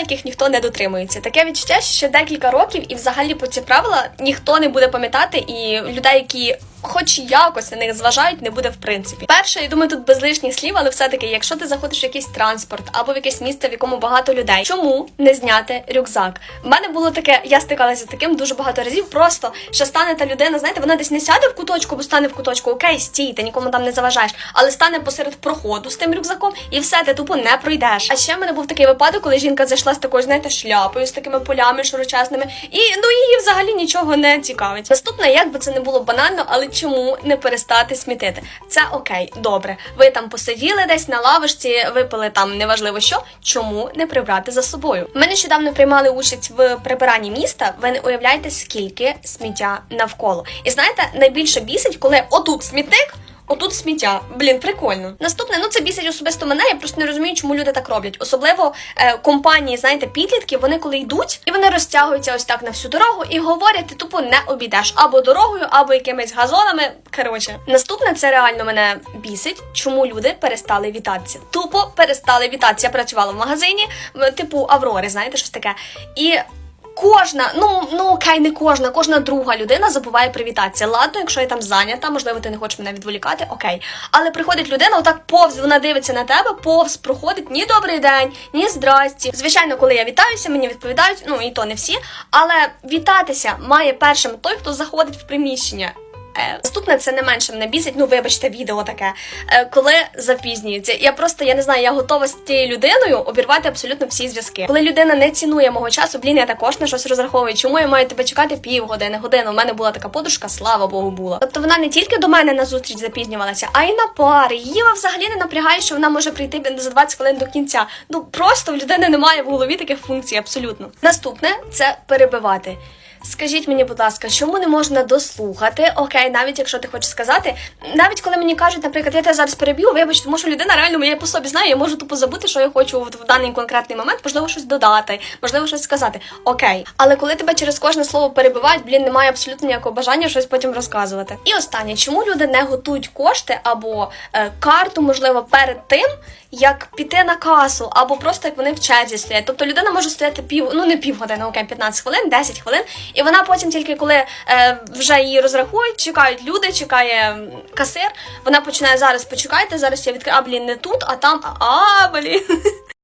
яких ніхто не дотримується. Таке відчуття, що ще декілька років, і взагалі по ці правила ніхто не буде пам'ятати, і людей, які хоч якось на них зважають, не буде в принципі. Перше, я думаю, тут без лишніх слів, але все-таки, якщо ти заходиш в якийсь транспорт або в якесь місце, в якому багато людей, чому не зняти рюкзак? У мене було таке, я стикалася з таким дуже багато разів. Просто що стане та людина, знаєте, вона десь не сяде в куточку, бо стане в куточку, окей, стій, ти нікому там не заважаєш, але стане посеред проходу з тим рюкзаком, і все, ти тупо не пройдеш. А ще в мене був такий випадок, коли жінка зайшла з такою, знаєте, шляпою, з такими полями широчезними, і ну її взагалі нічого не цікавить. Наступне, як би це не було банально, але чому не перестати смітити? Це окей, добре. Ви там посиділи десь на лавочці, випили там неважливо що. Чому не прибрати за собою? Ми нещодавно приймали участь в прибиранні міста. Ви не уявляєте, скільки сміття навколо. І знаєте, найбільше бісить, коли отут смітник. Отут сміття, блін, прикольно. Наступне, ну це бісить особисто мене. Я просто не розумію, чому люди так роблять. Особливо е, компанії, знаєте, підлітки, вони коли йдуть і вони розтягуються ось так на всю дорогу і говорять, ти тупо не обійдеш або дорогою, або якимись газонами. Коротше, наступне це реально мене бісить, чому люди перестали вітатися. Тупо перестали вітатися. Я працювала в магазині, типу Аврори, знаєте, щось таке. І Кожна, ну ну окей, не кожна, кожна друга людина забуває привітатися. Ладно, якщо я там зайнята, можливо, ти не хочеш мене відволікати, окей. Але приходить людина, отак повз, вона дивиться на тебе, повз проходить ні добрий день, ні здрасті. Звичайно, коли я вітаюся, мені відповідають, ну і то не всі. Але вітатися має першим той, хто заходить в приміщення. Е, Наступне це не менше мене бісить. Ну вибачте, відео таке. Е, коли запізнюється. Я просто я не знаю, я готова з тією людиною обірвати абсолютно всі зв'язки. Коли людина не цінує мого часу, блін, я також на щось розраховую. Чому я маю тебе чекати півгодини, годину? У мене була така подружка, слава Богу, була. Тобто вона не тільки до мене на зустріч запізнювалася, а й на пари. Її взагалі не напрягає, що вона може прийти за 20 хвилин до кінця. Ну просто в людини немає в голові таких функцій, абсолютно. Наступне це перебивати. Скажіть мені, будь ласка, чому не можна дослухати? Окей, навіть якщо ти хочеш сказати, навіть коли мені кажуть, наприклад, я тебе зараз переб'ю, вибач, тому що людина реально моя по собі знає, я можу тупо забути, що я хочу в даний конкретний момент, можливо, щось додати, можливо, щось сказати. Окей. Але коли тебе через кожне слово перебивають, блін, немає абсолютно ніякого бажання щось потім розказувати. І останнє, чому люди не готують кошти або е, карту, можливо, перед тим, як піти на касу, або просто як вони в черзі стоять. Тобто людина може стояти пів, ну не півгодини, окей, 15 хвилин, 10 хвилин, і вона потім тільки коли е, вже її розрахують, чекають люди, чекає касир. Вона починає зараз почекайте, зараз я відкрию, а блін, не тут, а там, а блін.